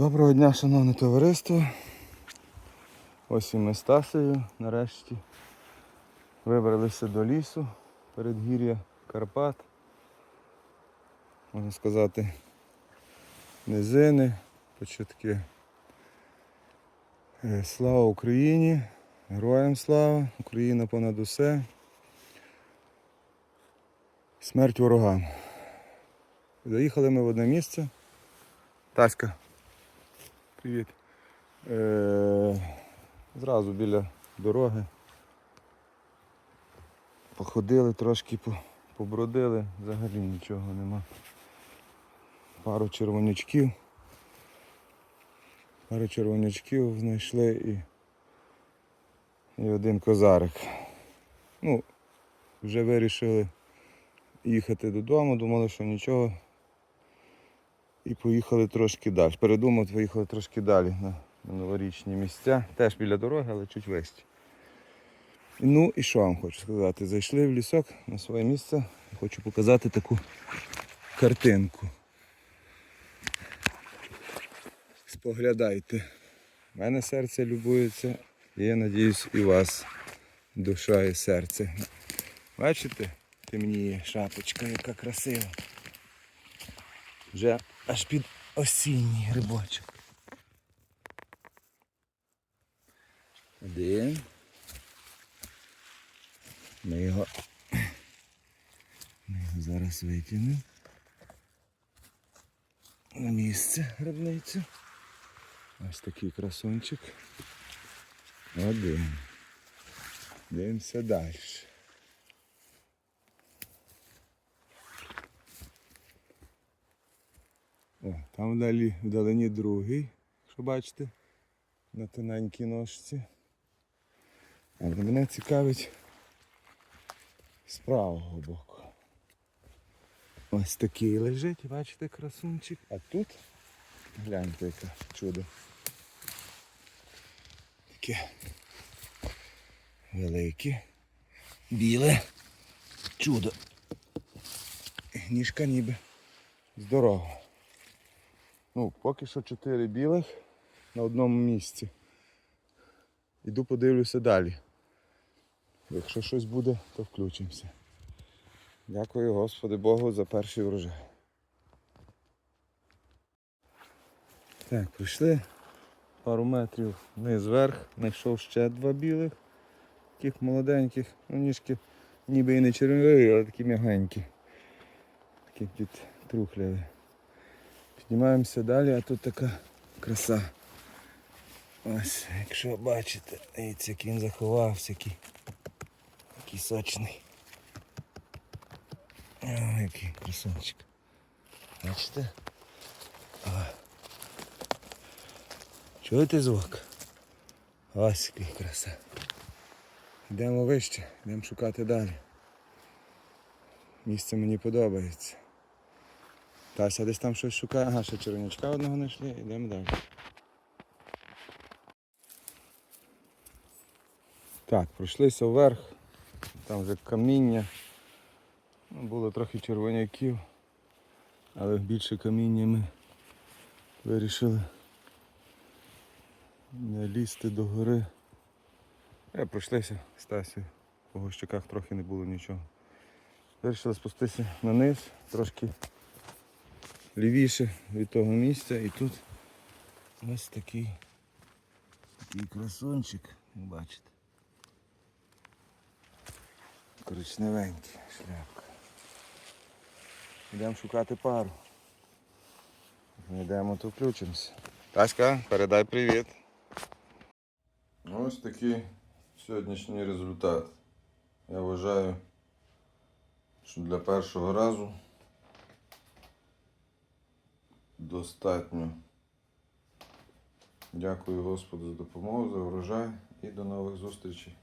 Доброго дня, шановне товариство. Ось і ми з Стасею нарешті вибралися до лісу передгір'я Карпат. Можна сказати, низини, початки. Е, Слава Україні! Героям слава! Україна понад усе. Смерть ворогам. Заїхали ми в одне місце. Таська. Привіт. Е, зразу біля дороги. Походили трошки, побродили, взагалі нічого нема. Пару червонячків. Пару червонячків знайшли і, і один козарик. Ну, вже вирішили їхати додому, думали, що нічого. І поїхали трошки далі. Передумав, поїхали трошки далі на, новорічні місця. Теж біля дороги, але чуть вище. Ну і що вам хочу сказати? Зайшли в лісок на своє місце. Хочу показати таку картинку. Споглядайте. У мене серце любується, і я надіюсь, і вас душа і серце. Бачите? Темніє шапочка, яка красива. Вже аж під осінній грибочок. Один. Ми його, ми його зараз витягнемо на місце грибницю. Ось такий красунчик. Один. Дивимося далі. О, там вдалі, вдалині другий, якщо бачите, на тоненькій ножці. Але мене цікавить з правого боку. Ось такий лежить, бачите, красунчик. А тут гляньте, яке чудо. Таке велике, біле чудо. Ніжка ніби здорова. Ну, поки що чотири білих на одному місці. Іду подивлюся далі. Якщо щось буде, то включимося. Дякую Господи Богу за перший врожай. Так, прийшли пару метрів вниз вверх, знайшов ще два білих, таких молоденьких, ну ніжки ніби і не червиві, але такі м'ягенькі. Такі підтрухляві. Піднімаємося далі, а тут така краса. Ось, якщо бачите, дивіться, як він заховався, який, який сочний. О, який красунчик. Бачите? О. Чуєте звук? Ось який краса. Йдемо вище, йдемо шукати далі. Місце мені подобається. Тася десь там щось шукає. Ага, ще червонячка одного знайшли, йдемо далі. Так, пройшлися вверх, там вже каміння. Ну, було трохи червоняків, але більше каміння ми вирішили не лізти до гори. Я пройшлися Стасю, по гощаках трохи не було нічого. Вирішили спуститися на низ, трошки лівіше від того місця і тут ось такий такий красунчик, ви бачите. Коричневенький шляпка. Йдемо шукати пару. Йдемо, то включимося. Таська, передай привіт. Ось такий сьогоднішній результат. Я вважаю, що для першого разу достатньо. Дякую Господу за допомогу, за врожай і до нових зустрічей.